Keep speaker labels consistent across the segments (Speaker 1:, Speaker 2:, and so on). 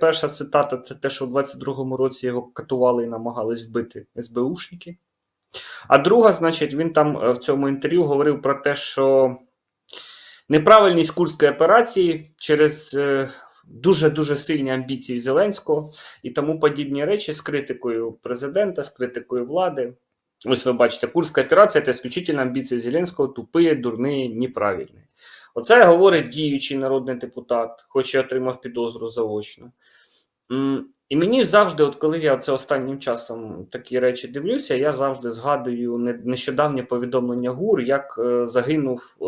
Speaker 1: Перша цитата це те, що в 22-му році його катували і намагались вбити СБУшники. А друга, значить, він там е, в цьому інтерв'ю говорив про те, що неправильність курської операції через е, дуже-дуже сильні амбіції Зеленського і тому подібні речі з критикою президента, з критикою влади. Ось ви бачите, Курська операція це исключительно амбіції Зеленського, тупі, дурні, неправильні. Оце говорить діючий народний депутат, хоч і отримав підозру заочно. І мені завжди, от коли я це останнім часом такі речі дивлюся, я завжди згадую нещодавнє повідомлення ГУР, як е, загинув е,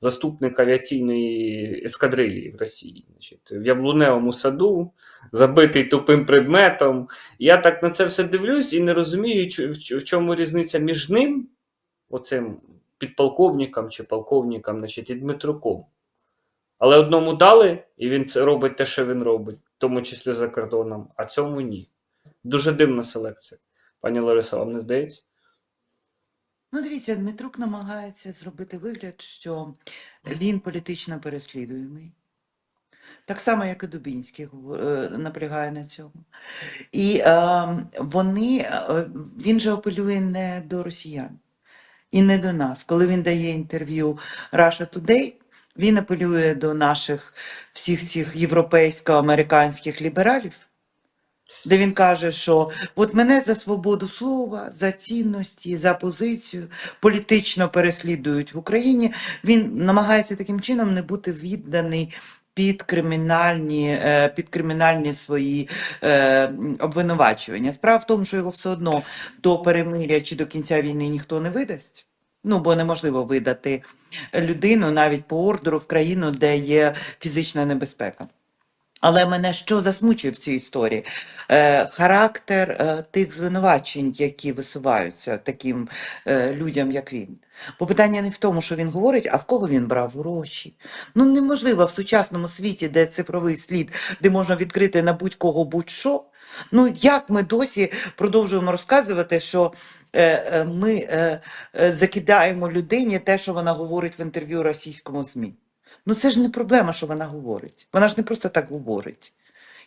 Speaker 1: заступник авіаційної ескадрилії в Росії. В Яблуневому саду, забитий тупим предметом. Я так на це все дивлюсь і не розумію, в чому різниця між ним, оцим підполковником чи полковником, значить, і Дмитруком. Але одному дали, і він це робить те, що він робить, в тому числі за кордоном, а цьому ні. Дуже дивна селекція. Пані Лариса, вам не здається?
Speaker 2: Ну, дивіться, Дмитрук намагається зробити вигляд, що він політично переслідуємий. Так само, як і Дубінський е, наполягає на цьому. І е, вони, він же апелює не до росіян і не до нас. Коли він дає інтерв'ю Russia Today, він апелює до наших всіх цих європейсько-американських лібералів, де він каже, що от мене за свободу слова, за цінності, за позицію політично переслідують в Україні. Він намагається таким чином не бути відданий. Під кримінальні, е, під кримінальні свої е, обвинувачування. Справа в тому, що його все одно до перемиря чи до кінця війни ніхто не видасть. Ну, бо неможливо видати людину навіть по ордеру в країну, де є фізична небезпека. Але мене що засмучує в цій історії? Е, характер е, тих звинувачень, які висуваються таким е, людям, як він. Бо питання не в тому, що він говорить, а в кого він брав гроші. Ну неможливо в сучасному світі, де цифровий слід, де можна відкрити на будь-кого будь-що. Ну як ми досі продовжуємо розказувати, що е, е, ми е, е, закидаємо людині те, що вона говорить в інтерв'ю російському ЗМІ? Ну це ж не проблема, що вона говорить. Вона ж не просто так говорить.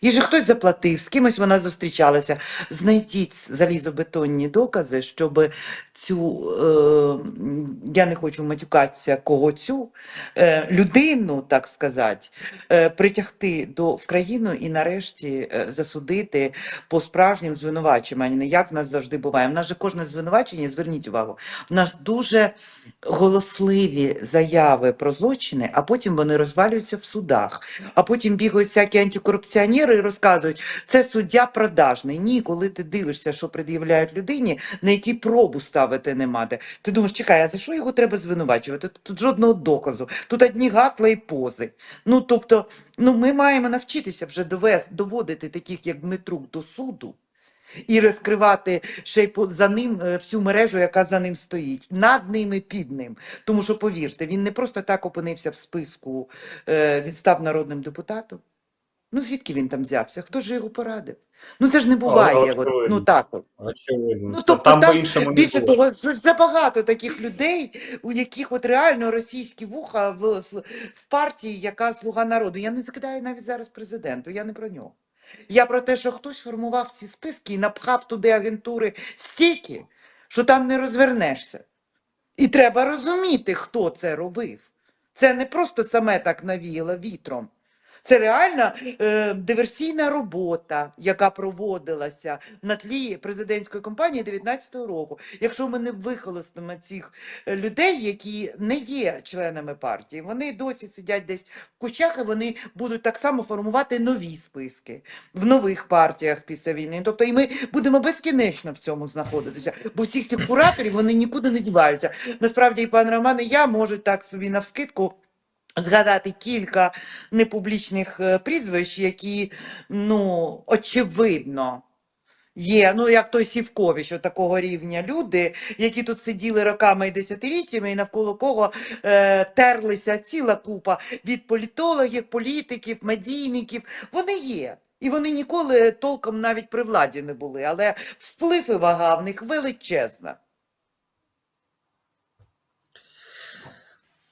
Speaker 2: Їй же хтось заплатив, з кимось вона зустрічалася. Знайдіть залізобетонні докази, щоб цю, е, я не хочу матюкатися, кого цю е, людину, так сказати, е, притягти до, в країну і нарешті е, засудити по справжнім звинуваченням, а не як в нас завжди буває. В нас же кожне звинувачення, зверніть увагу, в нас дуже голосливі заяви про злочини, а потім вони розвалюються в судах. А потім бігають всякі антикорупціонери і розказують, це суддя продажний. Ні, коли ти дивишся, що пред'являють людині, на якій пробу ставити нема де. Ти думаєш, чекай, а за що його треба звинувачувати? Тут, жодного доказу, тут одні гасла і пози. Ну тобто, ну ми маємо навчитися вже довез, доводити таких, як Дмитрук, до суду. І розкривати ще й за ним е, всю мережу, яка за ним стоїть, над ним і під ним. Тому що, повірте, він не просто так опинився в списку, е, він став народним депутатом. Ну звідки він там взявся? Хто ж його порадив? Ну це ж не буває. От, ну так.
Speaker 1: Очевидно.
Speaker 2: Ну, тобто
Speaker 1: там
Speaker 2: там Більше
Speaker 1: було.
Speaker 2: того, що ж забагато таких людей, у яких от реально російські вуха в, в партії, яка слуга народу. Я не закидаю навіть зараз президенту, я не про нього. Я про те, що хтось формував ці списки і напхав туди агентури стільки, що там не розвернешся. І треба розуміти, хто це робив. Це не просто саме так навіяло вітром. Це реальна е, диверсійна робота, яка проводилася на тлі президентської кампанії 19-го року. Якщо ми не вихолостимо цих е, людей, які не є членами партії, вони досі сидять десь в кущах, і вони будуть так само формувати нові списки в нових партіях після війни. Тобто, і ми будемо безкінечно в цьому знаходитися, бо всіх цих кураторів вони нікуди не діваються. Насправді, і пан Роман, і я можуть так собі навскидку згадати кілька непублічних е, прізвищ, які, ну, очевидно. Є, ну як той Сівкович, такого рівня люди, які тут сиділи роками і десятиліттями, і навколо кого е, терлися ціла купа від політологів, політиків, медійників. Вони є. І вони ніколи толком навіть при владі не були, але вплив і вага в них величезна.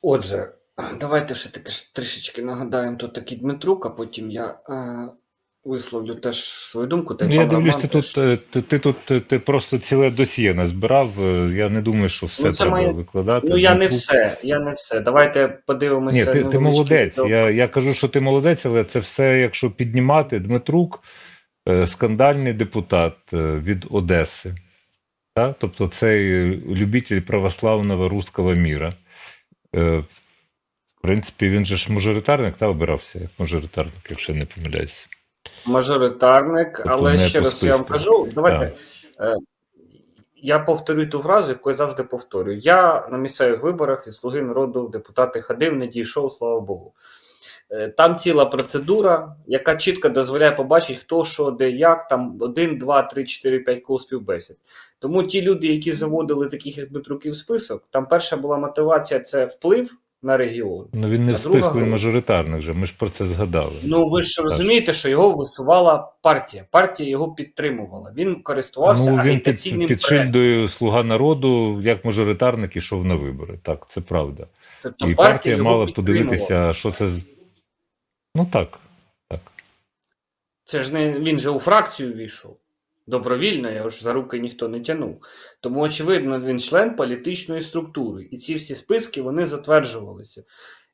Speaker 1: Отже, Давайте все таки трішечки нагадаємо, тут такий Дмитрук, а потім я е, висловлю теж свою думку. Та й
Speaker 3: Ну, я дивлюсь, ти
Speaker 1: теж.
Speaker 3: тут е, ти, ти тут е, ти просто ціле досьє назбирав. е, Я не думаю, що все
Speaker 1: Ну, це
Speaker 3: треба
Speaker 1: моє-
Speaker 3: викладати.
Speaker 1: Ну, я не все, я не все. Давайте подивимося.
Speaker 3: Ні, ти, ти молодець. Я, я кажу, що ти молодець, але це все, якщо піднімати, Дмитрук, скандальний депутат від Одеси. Та? Тобто цей любитель православного руського міра. Принципі, він же ж мажоритарник та обирався як мажоритарник, якщо я не помиляюся.
Speaker 1: Мажоритарник,
Speaker 3: Тобто
Speaker 1: але ще раз я вам кажу, давайте. е, Я повторю ту фразу, яку я завжди повторюю. Я на місцевих виборах від Слуги народу в депутати ходив, не дійшов, слава Богу. Е, Там ціла процедура, яка чітко дозволяє побачити, хто що, де, як, там 1, 2, 3, 4, 5 кол співбесід. Тому ті люди, які заводили таких як Дмитруків в список, там перша була мотивація це вплив на регіон.
Speaker 3: Ну він не
Speaker 1: А
Speaker 3: в
Speaker 1: друга
Speaker 3: списку, він
Speaker 1: група.
Speaker 3: мажоритарник же. Ми ж про це згадали.
Speaker 1: Ну ви ж розумієте, що його висувала партія. Партія його підтримувала. Він користувався
Speaker 3: Ну, він під,
Speaker 1: агітаційним
Speaker 3: під
Speaker 1: проектом.
Speaker 3: шильдою Слуга народу, як мажоритарник, ішов на вибори. Так, це правда.
Speaker 1: Тобто
Speaker 3: І
Speaker 1: партія
Speaker 3: партія мала подивитися, що це. Ну так. так.
Speaker 1: Це ж не він же у фракцію війшов. Добровільно, його ж за руки ніхто не тягнув. Тому, очевидно, він член політичної структури. І ці всі списки вони затверджувалися.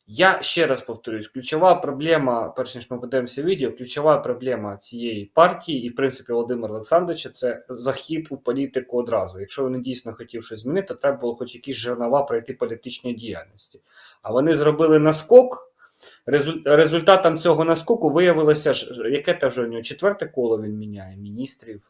Speaker 1: Я ще раз повторюсь: ключова проблема, перш ніж ми подивимося відео, ключова проблема цієї партії і, в принципі, Володимира Олександровича це захід у політику одразу. Якщо вони дійсно хотів щось змінити, то треба було хоч якісь жернова пройти політичної діяльності. А вони зробили наскок. Резуль- Результатом цього наскоку виявилося, ж, яке те вже у нього четверте коло він міняє міністрів,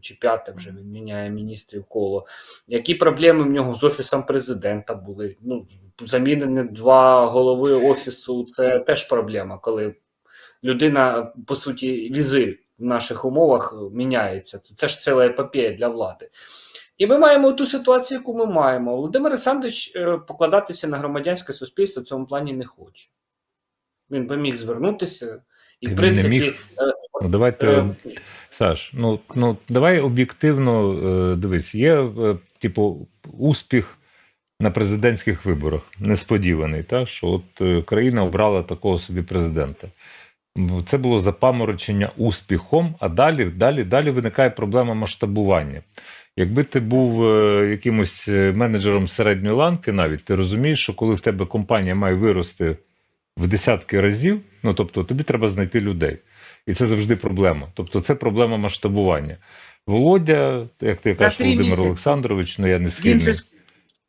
Speaker 1: чи п'яте вже він міняє міністрів коло. Які проблеми в нього з офісом президента були? Ну, замінені два голови офісу це теж проблема, коли людина, по суті, візир в наших умовах міняється. Це, це ж ціла епопея для влади. І ми маємо ту ситуацію, яку ми маємо. Володимир Олександрович е, покладатися на громадянське суспільство в цьому плані не хоче. Він би міг звернутися, і, в
Speaker 3: не
Speaker 1: принципі,
Speaker 3: міг. Ну, давайте,
Speaker 1: е,
Speaker 3: Саш, ну, ну давай об'єктивно е, дивись, є, е, типу, успіх на президентських виборах, несподіваний, так, що от е, країна обрала такого собі президента. Це було запаморочення успіхом, а далі, далі, далі виникає проблема масштабування. Якби ти був е, якимось е, менеджером середньої ланки, навіть ти розумієш, що коли в тебе компанія має вирости в десятки разів, ну тобто тобі треба знайти людей. І це завжди проблема. Тобто, це проблема масштабування. Володя, як ти кажеш, Володимир
Speaker 2: місяці.
Speaker 3: Олександрович, ну я не схильний.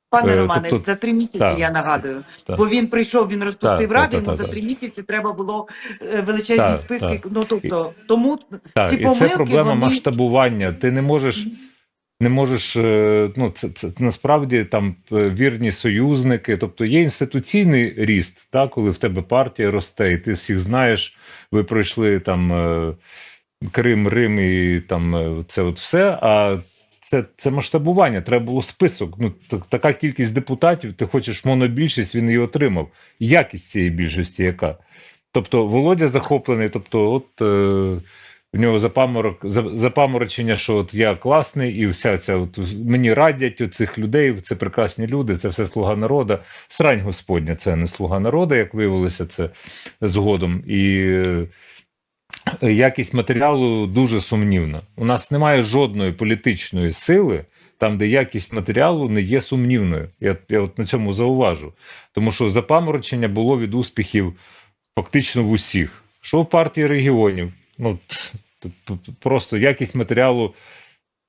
Speaker 2: пане
Speaker 3: Е,
Speaker 2: Романе,
Speaker 3: тобто-
Speaker 2: за три місяці,
Speaker 3: так,
Speaker 2: я нагадую.
Speaker 3: так.
Speaker 2: Бо він прийшов, він розпустив
Speaker 3: Так,
Speaker 2: раду,
Speaker 3: так,
Speaker 2: йому за три місяці треба було е, величезні
Speaker 3: Так,
Speaker 2: списки.
Speaker 3: так.
Speaker 2: Ну тобто, тому
Speaker 3: Так,
Speaker 2: ці
Speaker 3: і
Speaker 2: помилки
Speaker 3: це проблема
Speaker 2: вони
Speaker 3: масштабування. Ти не можеш. Не можеш, е, ну це, це насправді там е, вірні союзники, тобто є інституційний ріст, та, коли в тебе партія росте, і ти всіх знаєш, ви пройшли там е, Крим, Рим і там це от все. А це, це масштабування, треба було список. Ну, така кількість депутатів, ти хочеш монобільшість, він її отримав. Якість цієї більшості яка? Тобто Володя захоплений, тобто, от в нього запаморок, запаморочення, що от я класний, і вся ця от мені радять оцих людей, це прекрасні люди, це все слуга народу. Срань Господня, це не слуга народу, як виявилося це згодом. І е, якість матеріалу дуже сумнівна. У нас немає жодної політичної сили. Там, де якість матеріалу не є сумнівною, я, я от на цьому зауважу. Тому що запаморочення було від успіхів фактично в усіх. Що в партії регіонів? Ну просто якість матеріалу,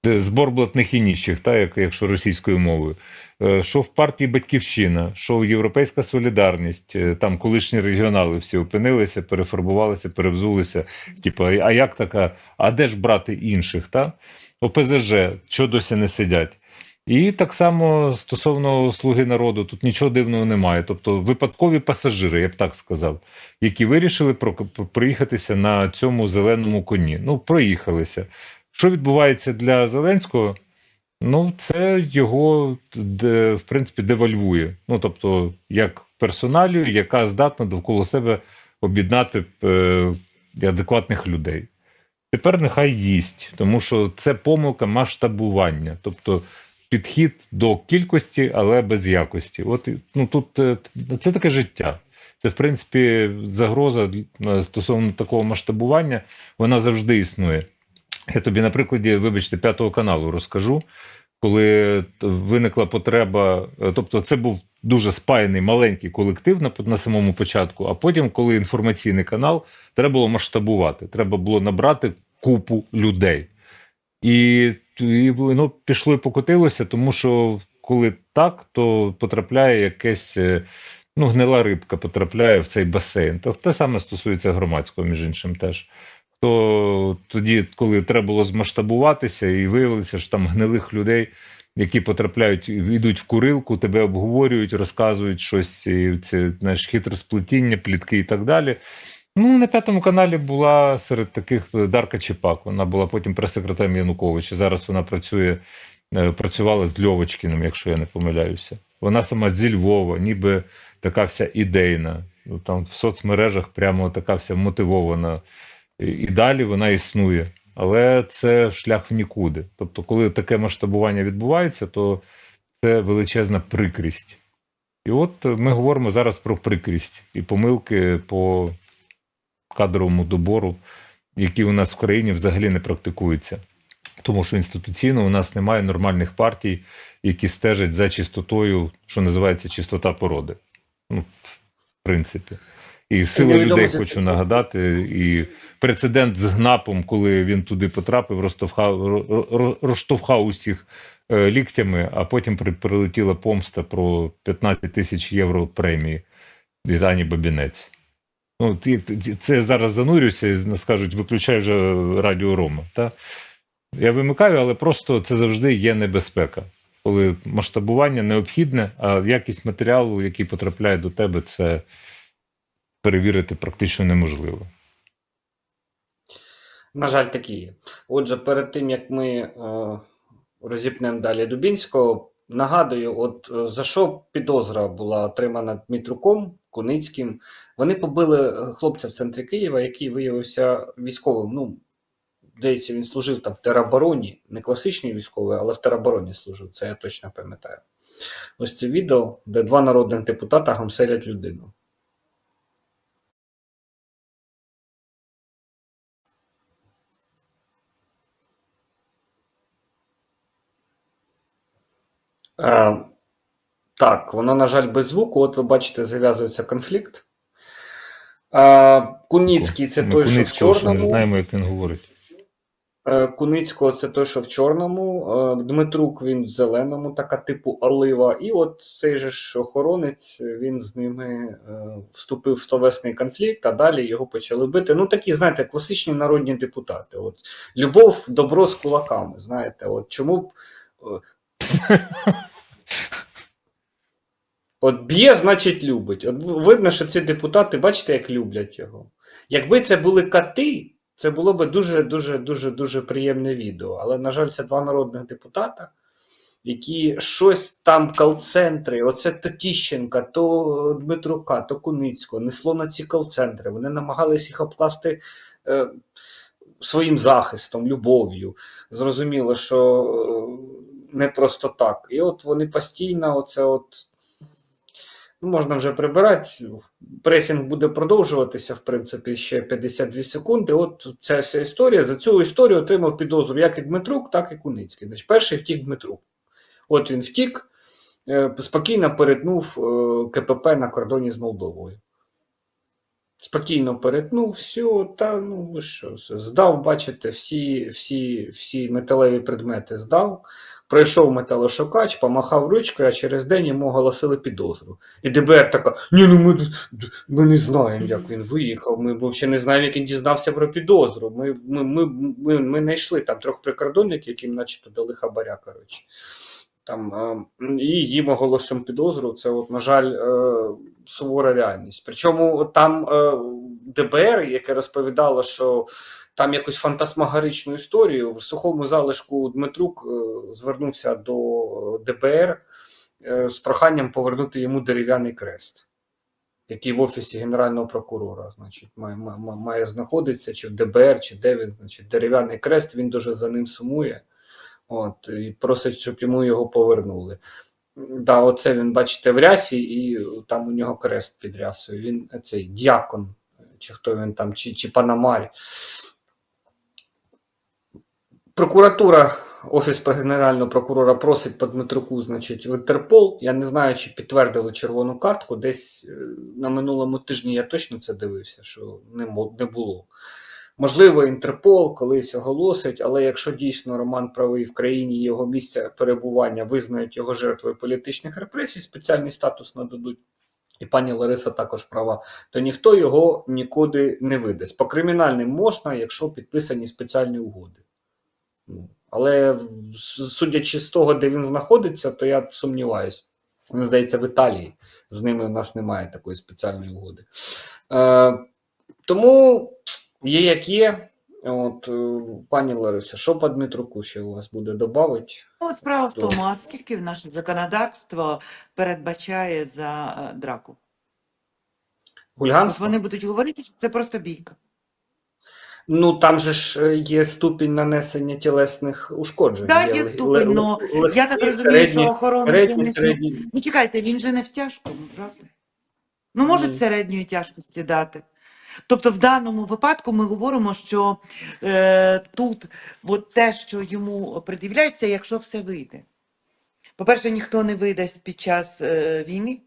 Speaker 3: е, збор блатних і нічих, та як, якщо російською мовою. Е, Що в партії Батьківщина, що Європейська Солідарність, е, там колишні регіонали всі опинилися, перефарбувалися, перевзулися. Типу, а як така? А де ж брати інших? Та? ОПЗЖ, що досі не сидять. І так само стосовно слуги народу, тут нічого дивного немає. Тобто випадкові пасажири, я б так сказав, які вирішили проїхатися на цьому зеленому коні. Ну, проїхалися. Що відбувається для Зеленського? Ну, це його в принципі девальвує. Ну, тобто, як персоналію, яка здатна довкола себе об'єднати е, адекватних людей. Тепер нехай їсть, тому що це помилка масштабування. Тобто підхід до кількості, але без якості. От ну тут е, це таке життя. Це, в принципі, загроза е, стосовно такого масштабування, вона завжди існує. Я тобі на прикладі, вибачте, п'ятого каналу розкажу, коли виникла потреба, е, тобто це був дуже спаяний маленький колектив на, на самому початку, а потім, коли інформаційний канал, треба було масштабувати, треба було набрати купу людей. І, і ну, пішло і покотилося, тому що коли так, то потрапляє якесь. е, Ну, гнила рибка потрапляє в цей басейн. Та те саме стосується громадського, між іншим, теж. То тоді, коли треба було змасштабуватися, і виявилося, що там гнилих людей, які потрапляють, йдуть в курилку, тебе обговорюють, розказують щось, і це знаєш, хитросплетіння, плітки і так далі. Ну, на п'ятому каналі була серед таких Дарка Чепак. Вона була потім прес-секретарем Януковича. Зараз вона працює, е, працювала з Льовочкіним, якщо я не помиляюся. Вона сама зі Львова, ніби така вся ідейна. Ну, Там в соцмережах прямо така вся мотивована. І далі вона існує. Але це шлях в нікуди. Тобто, коли таке масштабування відбувається, то це величезна прикрість. І от е, ми говоримо зараз про прикрість і помилки по кадровому добору, які у нас в країні взагалі не практикуються. Тому що інституційно у нас немає нормальних партій, які стежать за чистотою, що називається чистота породи. Ну, в принципі. І сила людей хочу
Speaker 1: що.
Speaker 3: нагадати. І прецедент з ГНАПом, коли він туди потрапив, розтовхав, ро- ро- розштовхав усіх е, ліктями, а потім при- прилетіла помста про 15 тисяч євро премії від Ані Бабінець. Ну, ти, це зараз занурюся і скажуть, виключай вже радіо Рома. Та? Я вимикаю, але просто це завжди є небезпека. Коли масштабування необхідне, а якість матеріалу, який потрапляє до тебе, це перевірити практично неможливо.
Speaker 1: На жаль, такі є. Отже, перед тим як ми е, розіпнемо далі Дубінського, нагадую, от е, за що підозра була отримана Дмитруком Куницьким. Вони побили е, хлопця в центрі Києва, який виявився військовим. Ну, здається, він служив там в теробороні, не класичний військовий, але в теробороні служив. Це я точно пам'ятаю. Ось це відео, де два народних депутата гамселять людину. Е, так, воно, на жаль, без звуку. От ви бачите, зав'язується конфлікт. Е, Куніцький це
Speaker 3: Ми
Speaker 1: той, що в
Speaker 3: Куницького ще не
Speaker 1: чорному.
Speaker 3: знаємо, як він говорить.
Speaker 1: Е, Куницького це той, що в чорному. Е, Дмитрук він в зеленому, така типу олива. І от цей же ж охоронець, він з ними е, вступив в словесний конфлікт, а далі його почали бити. Ну, такі, знаєте, класичні народні депутати. От, любов, добро з кулаками. Знаєте, от чому б. От б'є, значить, любить. От видно, що ці депутати, бачите, як люблять його. Якби це були коти, це було б дуже дуже дуже приємне відео. Але, на жаль, це два народних депутата, які щось там кол-центри, оце то Тіщенка, то Дмитрука, то Куницького, несло на ці кол-центри. Вони намагались їх обкласти е, своїм захистом, любов'ю. Зрозуміло, що е, не просто так. І от вони постійно, оце от. Ну, можна вже прибирати. Пресінг буде продовжуватися, в принципі, ще 52 секунди. От ця вся історія. За цю історію отримав підозру як і Дмитрук, так і Куницький. Значить, перший втік Дмитрук. От він втік, е, спокійно перетнув е, КПП на кордоні з Молдовою. Спокійно перетнув, все, та ну що, все, здав, бачите, всі, всі, всі металеві предмети здав. Пройшов металошукач, помахав ручкою, а через день йому оголосили підозру. І ДБР така: ні, ну ми, ми не знаємо, як він виїхав. Ми взагалі не знаємо, як він дізнався про підозру. Ми, ми, ми, ми, ми знайшли там трьох прикордонників, яким начебто дали хабаря. Коротше. Там, і їм оголосимо підозру. Це, от, на жаль, е, сувора реальність. Причому там е, ДБР, яке розповідало, що там якусь фантасмагоричну історію. В сухому залишку Дмитрук е, звернувся до ДБР е, з проханням повернути йому дерев'яний крест, який в офісі Генерального прокурора значить, має, має, має знаходитися, чи в ДБР, чи де він, значить, дерев'яний крест, він дуже за ним сумує. От, і просить, щоб йому його повернули. Да, оце він, бачите, в рясі, і там у нього крест під рясою. Він цей діакон, чи хто він там, чи, чи Панамарі. Прокуратура, Офіс Генерального прокурора просить по Дмитруку, значить, в Інтерпол. Я не знаю, чи підтвердили червону картку. Десь е, на минулому тижні я точно це дивився, що не, було. Можливо, Інтерпол колись оголосить, але якщо дійсно Роман правий в країні його місця перебування визнають його жертвою політичних репресій, спеціальний статус нададуть. І пані Лариса також права, то ніхто його нікуди не видасть. По кримінальним можна, якщо підписані спеціальні угоди. Але судячи з того, де він знаходиться, то я сумніваюся. Мені здається, в Італії з ними у нас немає такої спеціальної угоди. Е, тому є як є. От, е, пані Лариса, що по Дмитруку ще у вас буде додати?
Speaker 2: Ну, справа в тому, а скільки наше законодавство передбачає за е, драку?
Speaker 1: Гульганство?
Speaker 2: вони будуть говорити, що це просто бійка.
Speaker 1: Ну там же ж е, є ступінь нанесення тілесних ушкоджень.
Speaker 2: Так, є ступінь, но Я так розумію, що охорона. Ну чекайте, він же не в тяжкому, правда? Ну, може, середньої тяжкості дати. Тобто, в даному випадку ми говоримо, що е, тут от те, що йому пред'являється, якщо все вийде. По-перше, ніхто не видасть під час е, війни.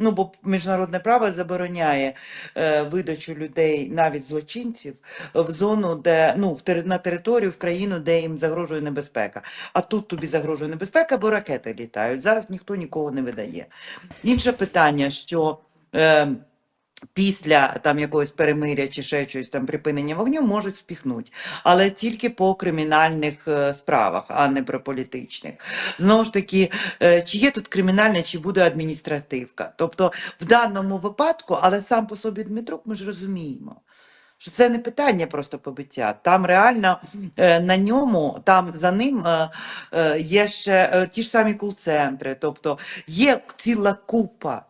Speaker 2: Ну, бо міжнародне право забороняє е, видачу людей, навіть злочинців, в зону, де ну в тери- на територію, в країну, де їм загрожує небезпека. А тут тобі загрожує небезпека, бо ракети літають. Зараз ніхто нікого не видає. Інше питання, що е, після там якогось перемиря чи ще щось там припинення вогню можуть спіхнути, але тільки по кримінальних е, справах, а не про політичних. Знову ж таки, е, чи є тут кримінальна, чи буде адміністративка. Тобто в даному випадку, але сам по собі Дмитрук, ми ж розуміємо. Що це не питання просто побиття. Там реально е, на ньому, там за ним є ще ті ж самі кул-центри, тобто є ціла купа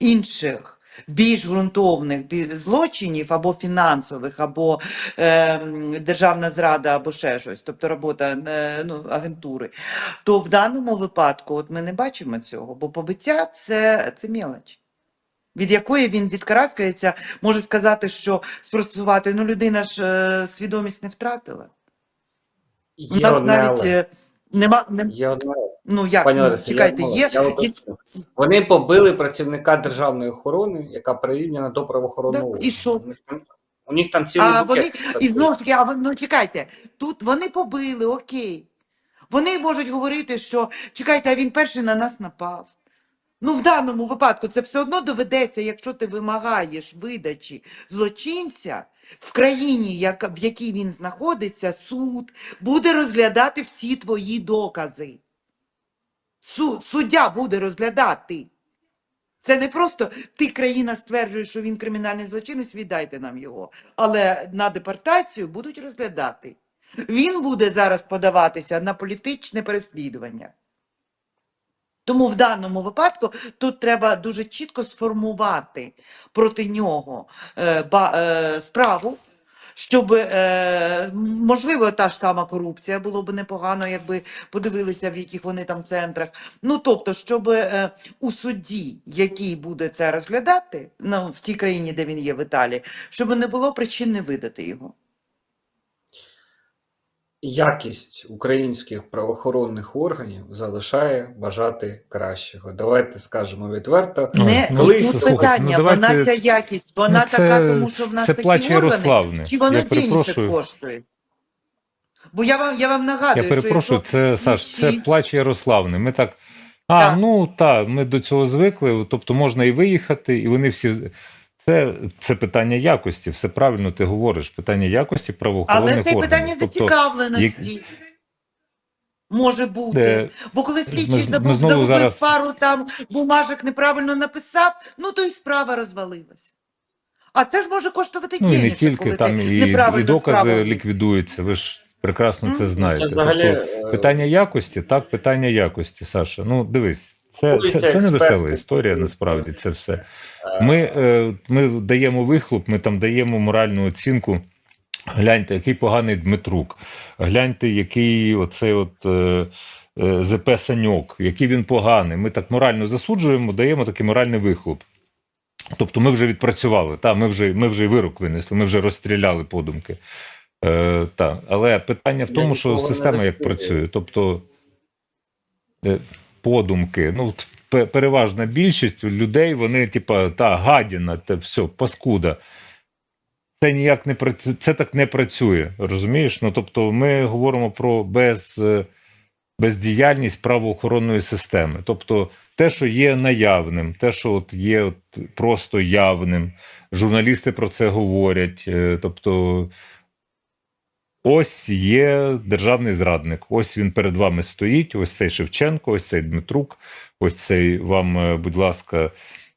Speaker 2: інших більш ґрунтовних злочинів або фінансових, або е, державна зрада, або ще щось, тобто робота е, ну, агентури, то в даному випадку от ми не бачимо цього, бо побиття це, це мелоч. Від якої він відкараскається, може сказати, що спростувати, ну людина ж е, свідомість не втратила. У
Speaker 1: Є
Speaker 2: нас
Speaker 1: одне
Speaker 2: навіть е, нема, не,
Speaker 1: Є одне.
Speaker 2: Ну як,
Speaker 1: Пані
Speaker 2: ну,
Speaker 1: Лариса, я
Speaker 2: чекайте,
Speaker 1: мало-
Speaker 2: є,
Speaker 1: я
Speaker 2: є.
Speaker 1: Вони побили працівника державної охорони, яка прирівняна до правоохоронного.
Speaker 2: Так, і що?
Speaker 1: У них там, цілий
Speaker 2: А
Speaker 1: букет.
Speaker 2: вони, і знову ж таки, а ви- ну чекайте, тут вони побили, окей. Вони можуть говорити, що чекайте, а він перший на нас напав. Ну, в даному випадку це все одно доведеться, якщо ти вимагаєш видачі злочинця в країні, яка- в якій він знаходиться, суд буде розглядати всі твої докази. Суд, суддя буде розглядати. Це не просто ти, країна, стверджуєш, що він кримінальний злочинець, віддайте нам його. Але на депортацію будуть розглядати. Він буде зараз подаватися на політичне переслідування. Тому в даному випадку тут треба дуже чітко сформувати проти нього е, ба, е, справу, щоб, е, можливо, та ж сама корупція було б непогано, якби подивилися, в яких вони там центрах. Ну, тобто, щоб е, у суді, який буде це розглядати, ну, в тій країні, де він є, в Італії, щоб не було причин не видати його.
Speaker 1: Якість українських правоохоронних органів залишає бажати кращого. Давайте скажемо відверто.
Speaker 3: Ну,
Speaker 2: Не
Speaker 3: ну,
Speaker 1: колись,
Speaker 2: тут питання,
Speaker 3: ну, давайте-
Speaker 2: вона ця якість, вона
Speaker 3: Ну, це-
Speaker 2: така, тому що в нас
Speaker 3: це
Speaker 2: такі органи, чи воно
Speaker 3: Я
Speaker 2: коштує? Бо я вам, я вам
Speaker 3: Я
Speaker 2: нагадую,
Speaker 3: перепрошую,
Speaker 2: що
Speaker 3: це Саш, це плач Ярославни. Ми так. А,
Speaker 2: Так.
Speaker 3: ну так, ми до цього звикли. Тобто можна і виїхати, і вони всі. Це, це питання якості, все правильно ти говориш. Питання якості правоохоронних
Speaker 2: Але це й
Speaker 3: органів.
Speaker 2: питання
Speaker 3: Тобто,
Speaker 2: зацікавленості. Може бути.
Speaker 3: Е,
Speaker 2: Бо коли слідчий забув, загубив
Speaker 3: зараз-
Speaker 2: пару там бумажок, неправильно написав, ну то й справа розвалилася. А це ж може коштувати
Speaker 3: ну і не тільки
Speaker 2: коли
Speaker 3: там
Speaker 2: ти
Speaker 3: і, і
Speaker 2: неправильно
Speaker 3: докази
Speaker 2: робиш.
Speaker 3: ліквідуються. Ви ж прекрасно це знаєте.
Speaker 1: Це взагалі
Speaker 3: Тобто,
Speaker 1: е,
Speaker 3: питання якості, так, питання якості, Саша. Ну, дивись, це, це, це не весела історія, насправді це все. Ми, е, ми даємо вихлоп, ми там даємо моральну оцінку Гляньте, який поганий Дмитрук. Гляньте, який оцей от е, е, ЗП Саньок, який він поганий. Ми так морально засуджуємо, даємо такий моральний вихлоп. Тобто ми вже відпрацювали, та, ми вже, ми вже і вирок винесли, ми вже розстріляли подумки. Е, та. Але питання в тому, що система як працює. Тобто подумки. Ну, переважна більшість людей, вони, типа, та гадіна, те все, паскуда. Це ніяк не працює, це так не працює. Розумієш? Ну тобто, ми говоримо про без, е, бездіяльність правоохоронної системи. Тобто, те, що є наявним, те, що от є от просто явним, журналісти про це говорять. е, Тобто, ось є державний зрадник. Ось він перед вами стоїть. Ось цей Шевченко, ось цей Дмитрук, ось цей вам, е, будь ласка,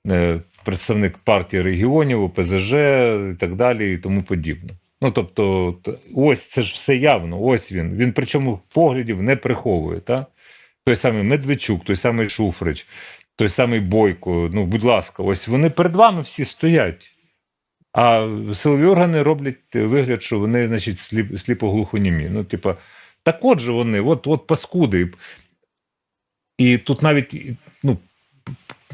Speaker 3: е, представник партії регіонів, ОПЗЖ і так далі, і тому подібне. Ну тобто, ось це ж все явно. Ось він. Він причому поглядів не приховує. Та? Той самий Медведчук, той самий Шуфрич, той самий Бойко. Ну, будь ласка, ось вони перед вами всі стоять. А силові органи роблять вигляд, що вони, значить, сліп, сліпоглухонімі. Ну, типа, так от же вони, от, от паскуди. І тут навіть ну,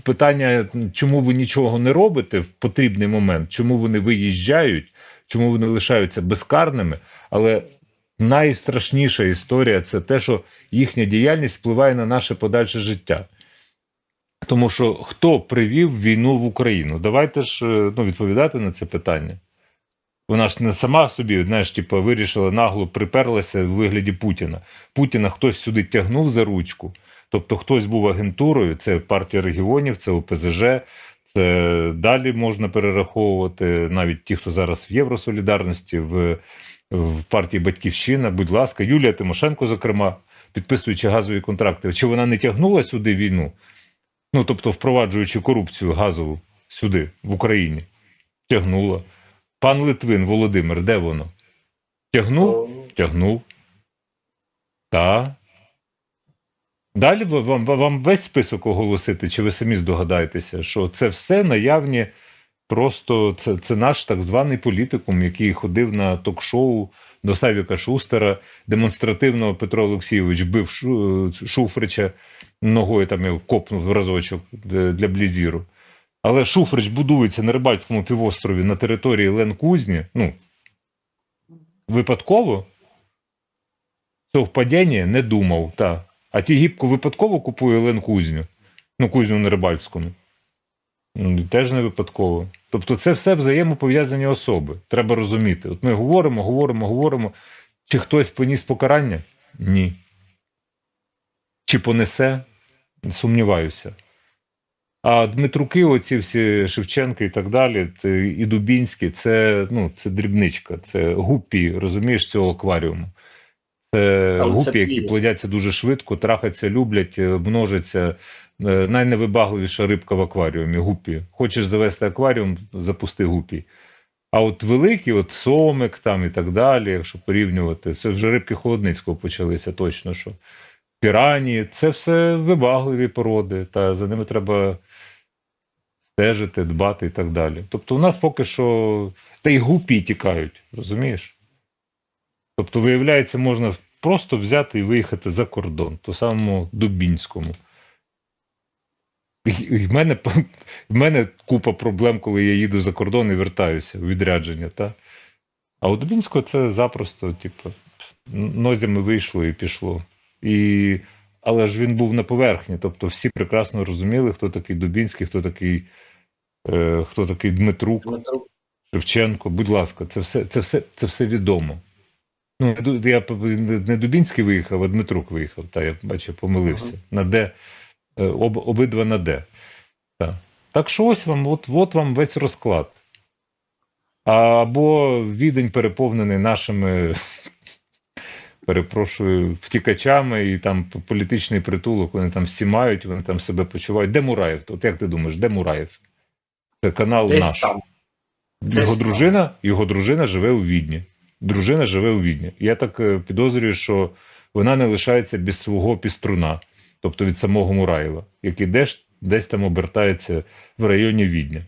Speaker 3: питання, чому ви нічого не робите в потрібний момент, чому вони виїжджають, чому вони лишаються безкарними. Але найстрашніша історія це те, що їхня діяльність впливає на наше подальше життя. Тому що хто привів війну в Україну? Давайте ж е, ну, відповідати на це питання. Вона ж не сама собі, знаєш, типу, вирішила нагло приперлася в вигляді Путіна. Путіна хтось сюди тягнув за ручку. Тобто хтось був агентурою, це партія регіонів, це ОПЗЖ, це далі можна перераховувати навіть ті, хто зараз в Євросолідарності, в, в партії Батьківщина. Будь ласка, Юлія Тимошенко, зокрема, підписуючи газові контракти. Чи вона не тягнула сюди війну? Ну тобто, впроваджуючи корупцію газову сюди, в Україні, тягнула. Пан Литвин Володимир, де воно? Тягнув? Тягнув. Та. Далі вам, вам весь список оголосити, чи ви самі здогадаєтеся, що це все наявні, просто це, це наш так званий політикум, який ходив на ток-шоу до Савіка Шустера. Демонстративно Петро Олексійович бив Шуфрича ногою, там його копнув разочок для Блізіру. Але Шуфрич будується на Рибальському півострові на території Ленкузні. Ну, випадково совпадіння не думав. Та. А ті гібко випадково купує Лен Кузню. Ну, кузню на Рибальському. Ну, теж не випадково. Тобто це все взаємопов'язані особи. Треба розуміти. От ми говоримо, говоримо, говоримо. Чи хтось поніс покарання? Ні. Чи понесе? Сумніваюся. А Дмитруки, оці всі Шевченки і так далі, це, і Дубінські, це, ну, це дрібничка, це гупі, розумієш, цього акваріуму. Це
Speaker 1: Але це
Speaker 3: гупі, які плодяться дуже швидко, трахаться, люблять, е, множаться. Е, Найневибагливіша рибка в акваріумі гупі. Хочеш завести акваріум, запусти гупі. А от великі, от сомик там і так далі, якщо порівнювати, це вже рибки Холодницького почалися точно що. Пірані, це все вибагливі породи, та за ними треба стежити, дбати і так далі. Тобто, у нас поки що та й гупі тікають, розумієш? Тобто, виявляється, можна просто взяти і виїхати за кордон, то самому Дубінському. І В мене, в мене купа проблем, коли я їду за кордон і вертаюся у відрядження. Та? А у Дубінського це запросто, типу, нозями вийшло і пішло. І... Але ж він був на поверхні, тобто всі прекрасно розуміли, хто такий Дубінський, хто такий, е, хто такий Дмитрук,
Speaker 1: Дмитро,
Speaker 3: Шевченко. Будь ласка, це все, це все, це все відомо. Ну, я не Дубінський виїхав, а Дмитрук виїхав. Та я бачу, помилився.
Speaker 1: Ага.
Speaker 3: На Д, е, об, обидва на Д. Так. так що ось вам, от, от вам весь розклад. Або відень переповнений нашими, перепрошую, втікачами і там політичний притулок, вони там всі мають, вони там себе почувають. Де Мураєв? От як ти думаєш, де Мураєв? Це канал
Speaker 1: десь
Speaker 3: наш.
Speaker 1: там.
Speaker 3: Його
Speaker 1: Десь там.
Speaker 3: дружина, його дружина живе у Відні. Дружина живе у Відні. Я так е, підозрюю, що вона не лишається без свого піструна, тобто від самого Мураєва, який десь, десь там обертається в районі Відня.